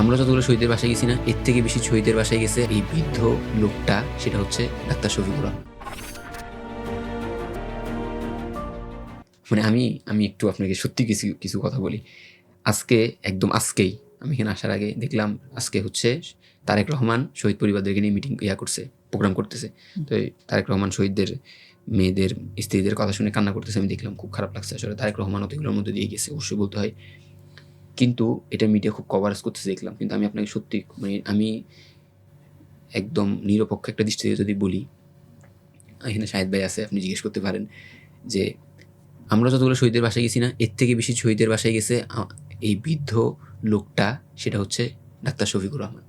আমরা যতগুলো শহীদের বাসায় গেছি না এর থেকে বেশি শহীদের বাসায় গেছে এই বৃদ্ধ লোকটা সেটা হচ্ছে ডাক্তার শফিকুর রহমান। মানে আমি আমি একটু আপনাকে সত্যি কিছু কিছু কথা বলি। আজকে একদম আজকেই আমি এখানে আসার আগে দেখলাম আজকে হচ্ছে তারেক রহমান শহীদ পরিবারদেরকে নিয়ে মিটিং ইয়া করছে প্রোগ্রাম করতেছে। তো এই তারেক রহমান শহীদদের মেয়েদের স্ত্রীদের কথা শুনে কান্না করতেছে আমি দেখলাম খুব খারাপ লাগছে আসলে। তারেক রহমান অতগুলোর মধ্যে দিয়ে গেছে অবশ্যই বলতে হয়। কিন্তু এটা মিডিয়া খুব কভারেজ করতে দেখলাম। কিন্তু আমি আপনাকে সত্যি মানে আমি একদম নিরপেক্ষ একটা দৃষ্টি দিয়ে যদি বলি, এখানে শাহেদ ভাই আছে, আপনি জিজ্ঞেস করতে পারেন যে, আমরা যতগুলো শহীদের বাসায় গেছি না, এর থেকে বেশি শহীদের বাসায় গেছে এই বৃদ্ধ লোকটা, সেটা হচ্ছে ডাক্তার শফিকুর রহমান।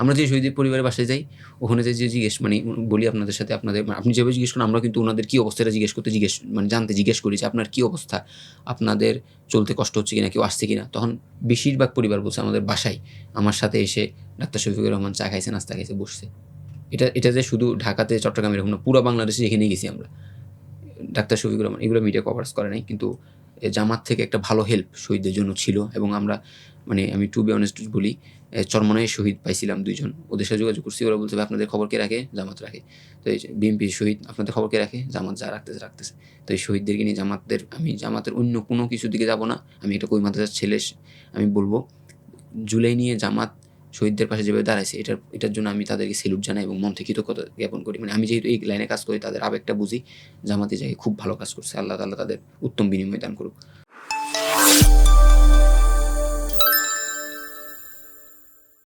আমরা যে শহীদের পরিবারের বাসায় যাই, ওখানে যে জিজ্ঞেস মানে বলি আপনাদের সাথে আপনাদের মানে আপনি যেভাবে জিজ্ঞেস করেন, আমরা কিন্তু ওনাদের কী অবস্থাটা জিজ্ঞেস করতে জিজ্ঞেস মানে জানতে জিজ্ঞেস করি যে আপনার কী অবস্থা? আপনাদের চলতে কষ্ট হচ্ছে কিনা, কেউ আসছে কিনা? তখন বেশিরভাগ পরিবার বলছে আমাদের বাসায় আমার সাথে এসে ডাক্তার শফিকুর রহমান চা খাইছে, নাস্তা খাইছে, বসছে। এটা এটা যে শুধু ঢাকাতে চট্টগ্রামে এরকম না, পুরো বাংলাদেশে যেখানেই গেছি আমরা। ডাক্তার শফিকুর রহমান, এগুলো মিডিয়া কভারেজ করে নাই, কিন্তু জামাত থেকে একটা ভালো হেল্প শহীদদের জন্য ছিল এবং আমরা মানে আমি টু বি অনেস্ট বলি চরমনায় শহীদ পাইছিলাম দুইজন। ওদের সাথে যোগাযোগ করছি ওরা ভাই, আপনাদের খবর কে রাখে? জামাত রাখে। তো এই বিএনপি শহীদ আপনাদের খবর কে রাখে? জামাত যা রাখতেছে রাখতেছে। তো এই শহীদদেরকে নিয়ে জামাতদের আমি জামাতের অন্য কোনো কিছুর দিকে যাব না। আমি একটা কই মাদ্রাসার ছেলে আমি বলব জুলাই নিয়ে জামাত শহীদদের পাশে যেভাবে দাঁড়াইছে, এটার এটার জন্য আমি তাদেরকে সেলুট জানাই এবং মন থেকে কৃতজ্ঞতা জ্ঞাপন করি। মানে আমি যেহেতু এই লাইনে কাজ করি, তাদের আবেগটা বুঝি, জামাতে যাই, খুব ভালো কাজ করছে। আল্লাহ তাল্লাহ তাদের উত্তম বিনিময় দান করুক।